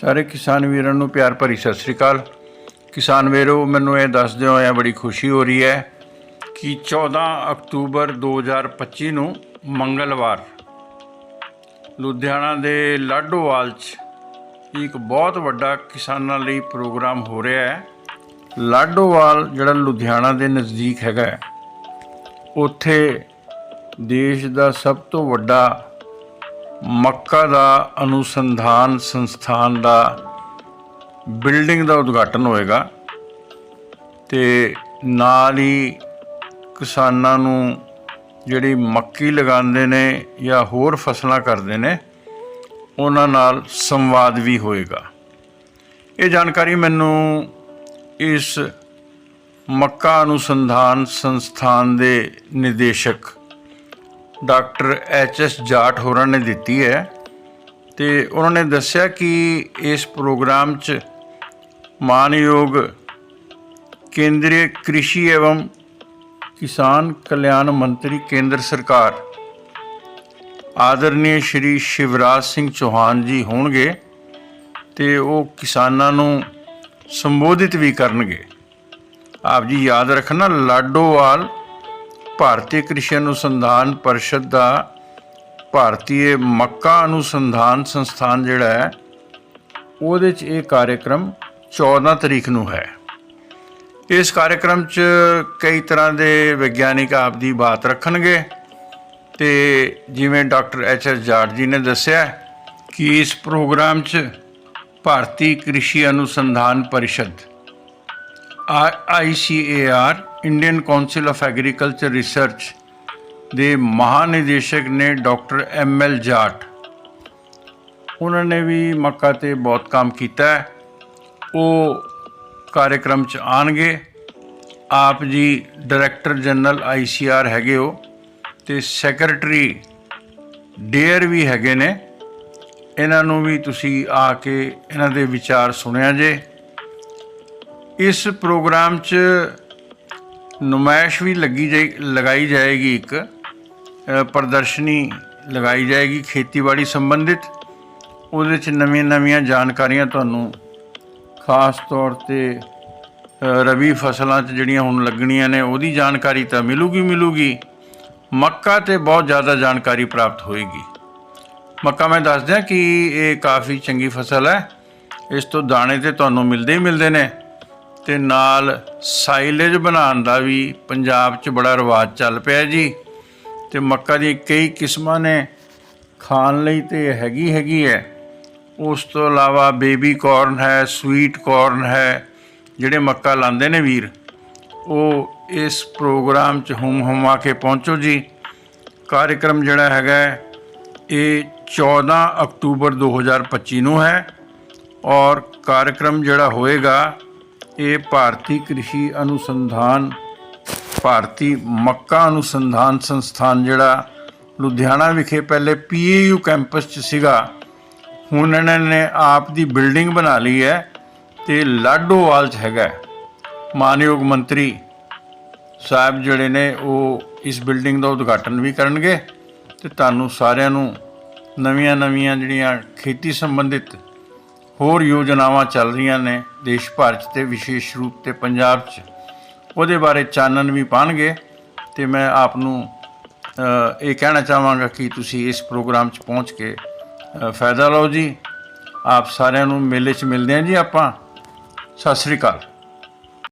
ਸਾਰੇ ਕਿਸਾਨ ਵੀਰਾਂ ਨੂੰ ਪਿਆਰ ਭਰੀ ਸਤਿ ਸ੍ਰੀ ਅਕਾਲ। ਕਿਸਾਨ ਵੀਰੋ, ਮੈਨੂੰ ਇਹ ਦੱਸਦੇ ਹੋਇਆ ਬੜੀ ਖੁਸ਼ੀ ਹੋ ਰਹੀ ਹੈ ਕਿ 14 ਅਕਤੂਬਰ 2025 ਨੂੰ ਮੰਗਲਵਾਰ ਲੁਧਿਆਣਾ ਦੇ ਲਾਡੋਵਾਲ 'ਚ ਇੱਕ ਬਹੁਤ ਵੱਡਾ ਕਿਸਾਨਾਂ ਲਈ ਪ੍ਰੋਗਰਾਮ ਹੋ ਰਿਹਾ ਹੈ। ਲਾਡੋਵਾਲ, ਜਿਹੜਾ ਲੁਧਿਆਣਾ ਦੇ ਨਜ਼ਦੀਕ ਹੈਗਾ ਉੱਥੇ ਦੇਸ਼ ਦਾ ਸਭ ਤੋਂ ਵੱਡਾ ਮੱਕਾ ਦਾ ਅਨੁਸੰਧਾਨ ਸੰਸਥਾਨ ਦਾ ਬਿਲਡਿੰਗ ਦਾ ਉਦਘਾਟਨ ਹੋਏਗਾ ਤੇ ਨਾਲ ਹੀ ਕਿਸਾਨਾਂ ਨੂੰ ਜਿਹੜੀ ਮੱਕੀ ਲਗਾਉਂਦੇ ਨੇ ਜਾਂ ਹੋਰ ਫਸਲਾਂ ਕਰਦੇ ਨੇ, ਉਹਨਾਂ ਨਾਲ ਸੰਵਾਦ ਵੀ ਹੋਏਗਾ। ਇਹ ਜਾਣਕਾਰੀ ਮੈਨੂੰ ਇਸ ਮੱਕਾ ਅਨੁਸੰਧਾਨ ਸੰਸਥਾਨ ਦੇ ਨਿਦੇਸ਼ਕ ਡਾਕਟਰ ਐਚ ਐਸ ਜਾਟ ਹੋਰਾਂ ਨੇ ਦਿੱਤੀ ਹੈ ਤੇ ਉਹਨਾਂ ਨੇ ਦੱਸਿਆ ਕਿ ਇਸ ਪ੍ਰੋਗਰਾਮ 'ਚ ਮਾਨਯੋਗ ਕੇਂਦਰੀ ਕ੍ਰਿਸ਼ੀ ਏਵੰ ਕਿਸਾਨ ਕਲਿਆਣ ਮੰਤਰੀ ਕੇਂਦਰ ਸਰਕਾਰ ਆਦਰਨੀय ਸ਼੍ਰੀ ਸ਼ਿਵਰਾਜ ਸਿੰਘ ਚੌਹਾਨ ਜੀ ਹੋਣਗੇ ਤੇ ਉਹ ਕਿਸਾਨਾਂ ਨੂੰ ਸੰਬੋਧਿਤ ਵੀ ਕਰਨਗੇ। ਆਪ ਜੀ ਯਾਦ ਰੱਖਣਾ, ਲਾਡੋਵਾਲ ਭਾਰਤੀ ਕ੍ਰਿਸ਼ੀ ਅਨੁਸੰਧਾਨ ਪਰਿਸ਼ਦ ਦਾ ਭਾਰਤੀ ਮੱਕਾ ਅਨੁਸੰਧਾਨ ਸੰਸਥਾਨ ਜਿਹੜਾ ਹੈ, ਉਹਦੇ 'ਚ ਇਹ ਕਾਰਜਕ੍ਰਮ 14 ਤਰੀਕ ਨੂੰ ਹੈ। ਇਸ ਕਾਰਜਕ੍ਰਮ 'ਚ ਕਈ ਤਰ੍ਹਾਂ ਦੇ ਵਿਗਿਆਨਿਕ ਆਪ ਦੀ ਬਾਤ ਰੱਖਣਗੇ ਤੇ ਜਿਵੇਂ ਡਾਕਟਰ ਐਚ ਐਸ ਜਾਟ ਜੀ ਨੇ ਦੱਸਿਆ ਕਿ ਇਸ ਪ੍ਰੋਗਰਾਮ 'ਚ ਭਾਰਤੀ ਕ੍ਰਿਸ਼ੀ ਅਨੁਸੰਧਾਨ ਪਰਿਸ਼ਦ ICAR Indian council of agriculture research ਦੇ ਮਹਾਨਿਦੇਸ਼ਕ ਨੇ ਡਾਕਟਰ ਐਮ ਐਲ ਜਾਟ। ਉਹਨਾਂ ਨੇ ਵੀ ਮੱਕਾ ਤੇ ਬਹੁਤ ਕੰਮ ਕੀਤਾ ਹੈ। ਉਹ ਕਾਰਜਕ੍ਰਮ ਚ ਆਣਗੇ ਆਪ ਜੀ ਡਾਇਰੈਕਟਰ ਜਨਰਲ ਆਈਸੀਆਰ ਹੈਗੇ ਹੋ ਤੇ ਸੈਕਟਰੀ ਡੇਅਰ ਵੀ ਹੈਗੇ ਨੇ। ਇਹਨਾਂ ਨੂੰ ਵੀ ਤੁਸੀਂ ਆ ਕੇ ਇਹਨਾਂ ਦੇ ਵਿਚਾਰ ਸੁਣਿਆ ਜੇ। ਇਸ ਪ੍ਰੋਗਰਾਮ 'ਚ ਨੁਮਾਇਸ਼ ਵੀ ਲੱਗੀ ਜਾਈ, ਲਗਾਈ ਜਾਏਗੀ ਇੱਕ ਪ੍ਰਦਰਸ਼ਨੀ ਲਗਾਈ ਜਾਏਗੀ ਖੇਤੀਬਾੜੀ ਸੰਬੰਧਿਤ। ਉਹਦੇ 'ਚ ਨਵੀਆਂ ਨਵੀਆਂ ਜਾਣਕਾਰੀਆਂ ਤੁਹਾਨੂੰ ਖਾਸ ਤੌਰ ਤੇ ਰਬੀ ਫਸਲਾਂ 'ਚ ਜਿਹੜੀਆਂ ਹੁਣ ਲੱਗਣੀਆਂ ਨੇ, ਉਹਦੀ ਜਾਣਕਾਰੀ ਤਾਂ ਮਿਲੂਗੀ ਮਿਲੂਗੀ। ਮੱਕਾ ਤੇ ਬਹੁਤ ਜ਼ਿਆਦਾ ਜਾਣਕਾਰੀ ਪ੍ਰਾਪਤ ਹੋਏਗੀ। ਮੱਕਾ ਮੈਂ ਦੱਸ ਦਿਆਂ ਕਿ ਇਹ ਕਾਫੀ ਚੰਗੀ ਫਸਲ ਹੈ। ਇਸ ਤੋਂ ਦਾਣੇ ਤੇ ਤੁਹਾਨੂੰ ਮਿਲਦੇ ਹੀ ਮਿਲਦੇ ਨੇ। ਤੇ ਨਾਲ ਸਾਈਲੇਜ ਬਣਾਉਣ ਦਾ ਵੀ ਪੰਜਾਬ 'ਚ ਬੜਾ ਰਿਵਾਜ ਚੱਲ ਪਿਆ ਜੀ। ਤੇ ਮੱਕਾ ਦੀ ਕਈ ਕਿਸਮਾਂ ਨੇ ਖਾਣ ਲਈ ਤੇ ਹੈਗੀ ਹੈਗੀ ਹੈ ਉਸ ਤੋਂ ਇਲਾਵਾ ਬੇਬੀ ਕਾਰਨ ਹੈ, ਸਵੀਟ ਕਾਰਨ ਹੈ, ਜਿਹੜੇ ਮੱਕਾ ਲਾਉਂਦੇ ਨੇ ਵੀਰ, ਉਹ ਇਸ ਪ੍ਰੋਗਰਾਮ 'ਚ ਹੁਮ ਹੁਮਾ ਕੇ ਪਹੁੰਚੋ ਜੀ। ਕਾਰਜਕ੍ਰਮ ਜਿਹੜਾ ਹੈਗਾ ਇਹ 14 ਅਕਤੂਬਰ 2025 ਨੂੰ ਹੈ ਔਰ ਕਾਰਜਕ੍ਰਮ ਜਿਹੜਾ ਹੋਏਗਾ ਇਹ ਭਾਰਤੀ ਕ੍ਰਿਸ਼ੀ ਅਨੁਸੰਧਾਨ, ਭਾਰਤੀ ਮੱਕਾ ਅਨੁਸੰਧਾਨ ਸੰਸਥਾਨ ਜਿਹੜਾ ਲੁਧਿਆਣਾ ਵਿਖੇ ਪਹਿਲੇ ਪੀਏਯੂ ਕੈਂਪਸ 'ਚ ਸੀਗਾ, ਹੁਣ ਇਹਨਾਂ ਨੇ ਆਪ ਦੀ ਬਿਲਡਿੰਗ ਬਣਾ ਲਈ ਹੈ ਤੇ ਲਾਡੋਵਾਲ 'ਚ ਹੈਗਾ ਮਾਨਯੋਗ ਮੰਤਰੀ ਸਾਹਿਬ ਜਿਹੜੇ ਨੇ ਉਹ ਇਸ ਬਿਲਡਿੰਗ ਦਾ ਉਦਘਾਟਨ ਵੀ ਕਰਨਗੇ ਤੇ ਤੁਹਾਨੂੰ ਸਾਰਿਆਂ ਨੂੰ ਨਵੀਆਂ ਨਵੀਆਂ ਜਿਹੜੀਆਂ ਖੇਤੀ ਸੰਬੰਧਿਤ ਹੋਰ ਯੋਜਨਾਵਾਂ ਚੱਲ ਰਹੀਆਂ ਨੇ ਦੇਸ਼ ਭਰ 'ਚ ਤੇ ਵਿਸ਼ੇਸ਼ ਰੂਪ ਤੇ ਪੰਜਾਬ 'ਚ। ਉਹਦੇ ਬਾਰੇ ਚਾਨਣ ਵੀ ਪਾਣਗੇ ਤੇ ਮੈਂ ਆਪ ਨੂੰ ਇਹ ਕਹਿਣਾ ਚਾਹਾਂਗਾ ਕਿ ਤੁਸੀਂ ਇਸ ਪ੍ਰੋਗਰਾਮ 'ਚ ਪਹੁੰਚ ਕੇ ਫਾਇਦਾ ਲਓ ਜੀ। ਆਪ ਸਾਰਿਆਂ ਨੂੰ ਮੇਲੇ 'ਚ ਮਿਲਦੇ ਹਾਂ ਜੀ ਆਪਾਂ। ਸਤਿ ਸ੍ਰੀ ਅਕਾਲ।